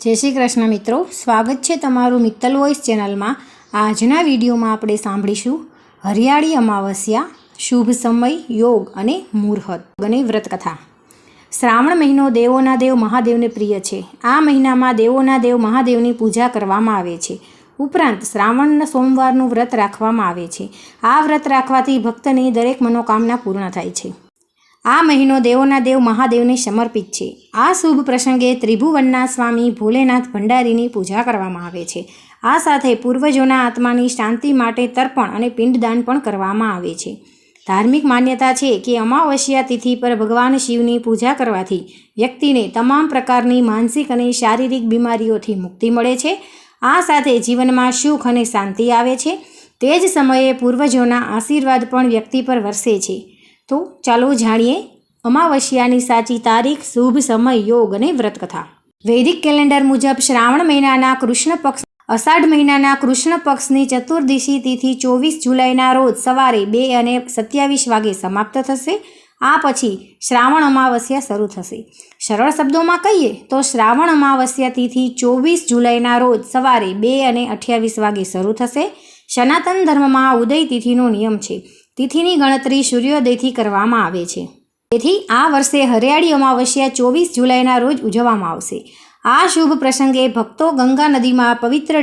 જય શ્રી કૃષ્ણ મિત્રો, સ્વાગત છે તમારું મિત્તલ વોઇસ ચેનલમાં. આજના વિડીયોમાં આપણે સાંભળીશું હરિયાળી અમાવસ્યા, શુભ સમય, યોગ અને મુહૂર્ત અને વ્રતકથા. શ્રાવણ મહિનો દેવોના દેવ મહાદેવને પ્રિય છે. આ મહિનામાં દેવોના દેવ મહાદેવની પૂજા કરવામાં આવે છે. ઉપરાંત શ્રાવણના સોમવારનું વ્રત રાખવામાં આવે છે. આ વ્રત રાખવાથી ભક્તની દરેક મનોકામના પૂર્ણ થાય છે. આ મહિનો દેવોના દેવ મહાદેવને સમર્પિત છે. આ શુભ પ્રસંગે ત્રિભુવનના સ્વામી ભોલેનાથ ભંડારીની પૂજા કરવામાં આવે છે. આ સાથે પૂર્વજોના આત્માની શાંતિ માટે તર્પણ અને પિંડદાન પણ કરવામાં આવે છે. ધાર્મિક માન્યતા છે કે અમાવસ્યા તિથિ પર ભગવાન શિવની પૂજા કરવાથી વ્યક્તિને તમામ પ્રકારની માનસિક અને શારીરિક બીમારીઓથી મુક્તિ મળે છે. આ સાથે જીવનમાં સુખ અને શાંતિ આવે છે. તે જ સમયે પૂર્વજોના આશીર્વાદ પણ વ્યક્તિ પર વરસે છે. તો ચાલો જાણીએ અમાવસ્યાની સાચી તારીખ, શુભ સમય, યોગ અને વ્રતકથા. વૈદિક કેલેન્ડર મુજબ શ્રાવણ મહિનાના કૃષ્ણ પક્ષ, અષાઢ મહિનાના કૃષ્ણ પક્ષની ચતુર્દશી તિથિ ચોવીસ જુલાઈના રોજ સવારે બે અને સત્યાવીસ વાગે સમાપ્ત થશે. આ પછી શ્રાવણ અમાવસ્યા શરૂ થશે. સરળ શબ્દોમાં કહીએ તો શ્રાવણ અમાવસ્યા તિથિ ચોવીસ જુલાઈના રોજ સવારે બે અને અઠ્યાવીસ વાગે શરૂ થશે. સનાતન ધર્મમાં ઉદય તિથિનો નિયમ છે. તિથિની ગણતરી સૂર્યોદયથી કરવામાં આવે છે. તેથી આ વર્ષે હરિયાળી અમાવસ્યા ચોવીસ જુલાઈના રોજ ઉજવવામાં આવશે. આ શુભ પ્રસંગે ભક્તો ગંગા નદીમાં પવિત્ર,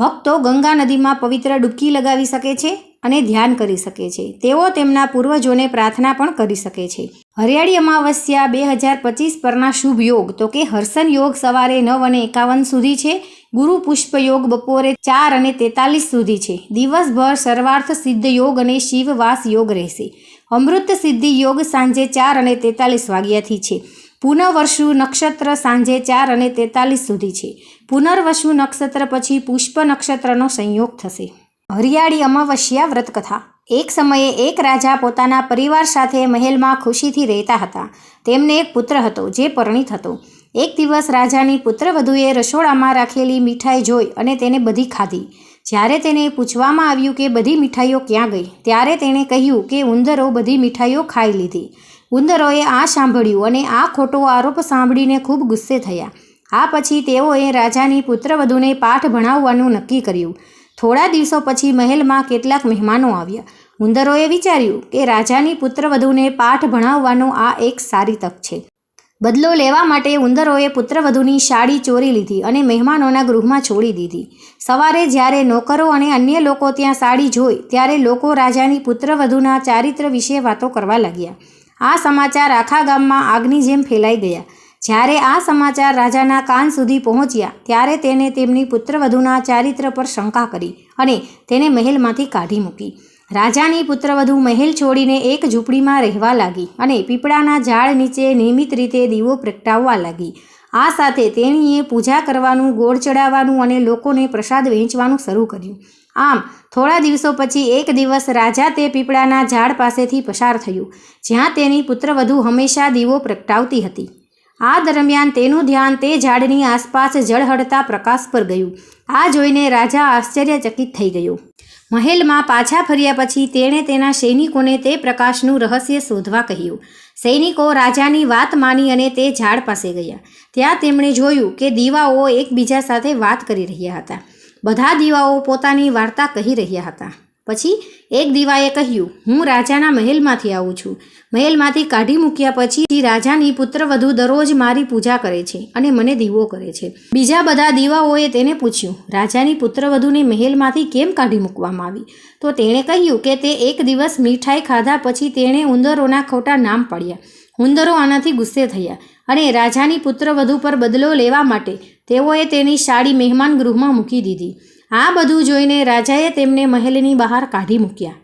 ભક્તો ગંગા નદીમાં પવિત્ર ડૂબકી લગાવી શકે છે અને ધ્યાન કરી શકે છે. તેઓ તેમના પૂર્વજોને પ્રાર્થના પણ કરી શકે છે. હરિયાળી અમાવસ્યા બે હજાર પચીસ પરના શુભ યોગ, તો કે હર્ષન યોગ સવારે નવ અને એકાવન સુધી છે. ગુરુ પુષ્પ યોગ બપોરે ચાર અને તેતાલીસ સુધી છે. દિવસભર સર્વાર્થ સિદ્ધ યોગ અને શિવવાસ યોગ રહેશે. અમૃત સિદ્ધિ યોગ સાંજે ચાર અને તેતાલીસ વાગ્યાથી છે. પુનર્વસુ નક્ષત્ર સાંજે ચાર અને તેતાલીસ સુધી છે. પુનર્વસુ નક્ષત્ર પછી પુષ્પ નક્ષત્રનો સંયોગ થશે. હરિયાળી અમાવસ્યા વ્રતકથા. એક સમયે એક રાજા પોતાના પરિવાર સાથે મહેલમાં ખુશીથી રહેતા હતા. તેમને એક પુત્ર હતો, જે પરણિત હતો. એક દિવસ રાજાની પુત્રવધુએ રસોડામાં રાખેલી મીઠાઈ જોઈ અને તેને બધી ખાધી. જ્યારે તેને પૂછવામાં આવ્યું કે બધી મીઠાઈઓ ક્યાં ગઈ, ત્યારે તેણે કહ્યું કે ઉંદરો બધી મીઠાઈઓ ખાઈ લીધી. ઉંદરોએ આ સાંભળ્યું અને આ ખોટો આરોપ સાંભળીને ખૂબ ગુસ્સે થયા. આ પછી તેઓએ રાજાની પુત્રવધૂને પાઠ ભણાવવાનું નક્કી કર્યું. થોડા દિવસો પછી મહેલમાં કેટલાક મહેમાનો આવ્યા. ઉંદરોએ વિચાર્યું કે રાજાની પુત્રવધૂને પાઠ ભણાવવાનો આ એક સારી તક છે. બદલો લેવા માટે ઉંદરોએ પુત્રવધુની સાડી ચોરી લીધી અને મહેમાનોના ગૃહમાં છોડી દીધી. સવારે જ્યારે નોકરો અને અન્ય લોકો ત્યાં સાડી જોઈ, ત્યારે લોકો રાજાની પુત્રવધુના ચારિત્ર વિશે વાતો કરવા લાગ્યા. આ સમાચાર આખા ગામમાં આગની જેમ ફેલાઈ ગયા. જ્યારે આ સમાચાર રાજાના કાન સુધી પહોંચ્યા, ત્યારે તેને તેમની પુત્રવધુના ચારિત્ર પર શંકા કરી અને તેને મહેલમાંથી કાઢી મૂકી. રાજાની પુત્રવધુ મહેલ છોડીને એક ઝૂંપડીમાં રહેવા લાગી અને પીપળાના ઝાડ નીચે નિયમિત રીતે દીવો પ્રગટાવવા લાગી. આ સાથે તેણીએ પૂજા કરવાનું, ગોળ ચડાવવાનું અને લોકોને પ્રસાદ વહેંચવાનું શરૂ કર્યું. આમ, થોડા દિવસો પછી એક દિવસ રાજા તે પીપળાના ઝાડ પાસેથી પસાર થયું, જ્યાં તેની પુત્રવધુ હંમેશા દીવો પ્રગટાવતી હતી. આ દરમિયાન તેનું ધ્યાન તે ઝાડની આસપાસ જળહળતા પ્રકાશ પર ગયું. આ જોઈને રાજા આશ્ચર્યચકિત થઈ ગયો. મહેલમાં પાછા ફર્યા પછી તેણે તેના સૈનિકોને તે પ્રકાશનું રહસ્ય શોધવા કહ્યું. સૈનિકો રાજાની વાત માની અને તે ઝાડ પાસે ગયા. ત્યાં તેમણે જોયું કે દીવાઓ એકબીજા સાથે વાત કરી રહ્યા હતા. બધા દીવાઓ પોતાની વાર્તા કહી રહ્યા હતા. પછી એક દીવાએ કહ્યું, હું રાજાના મહેલમાંથી આવું છું. મહેલમાંથી કાઢી મૂક્યા પછી રાજાની પુત્રવધુ દરરોજ મારી પૂજા કરે છે અને મને દીવો કરે છે. બીજા બધા દીવાઓએ તેને પૂછ્યું, રાજાની પુત્રવધુને મહેલમાંથી કેમ કાઢી મૂકવામાં આવી? તો તેણે કહ્યું કે તે એક દિવસ મીઠાઈ ખાધા પછી તેણે ઉંદરોના ખોટા નામ પાડ્યા. ઉંદરો આનાથી ગુસ્સે થયા અને રાજાની પુત્રવધુ પર બદલો લેવા માટે તેઓએ તેની સાડી મહેમાન ગૃહમાં મૂકી દીધી. આ બધું જોઈને રાજાએ તેમને મહેલની બહાર કાઢી મૂક્યા.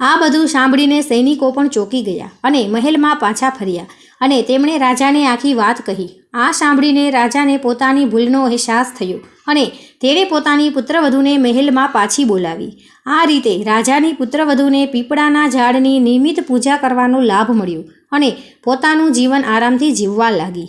આ બધું સાંભળીને સૈનિકો પણ ચોંકી ગયા અને મહેલમાં પાછા ફર્યા અને તેમણે રાજાને આખી વાત કહી. આ સાંભળીને રાજાને પોતાની ભૂલનો અહેસાસ થયો અને તેણે પોતાની પુત્રવધૂને મહેલમાં પાછી બોલાવી. આ રીતે રાજાની પુત્રવધૂને પીપળાના ઝાડની નિયમિત પૂજા કરવાનો લાભ મળ્યો અને પોતાનું જીવન આરામથી જીવવા લાગી.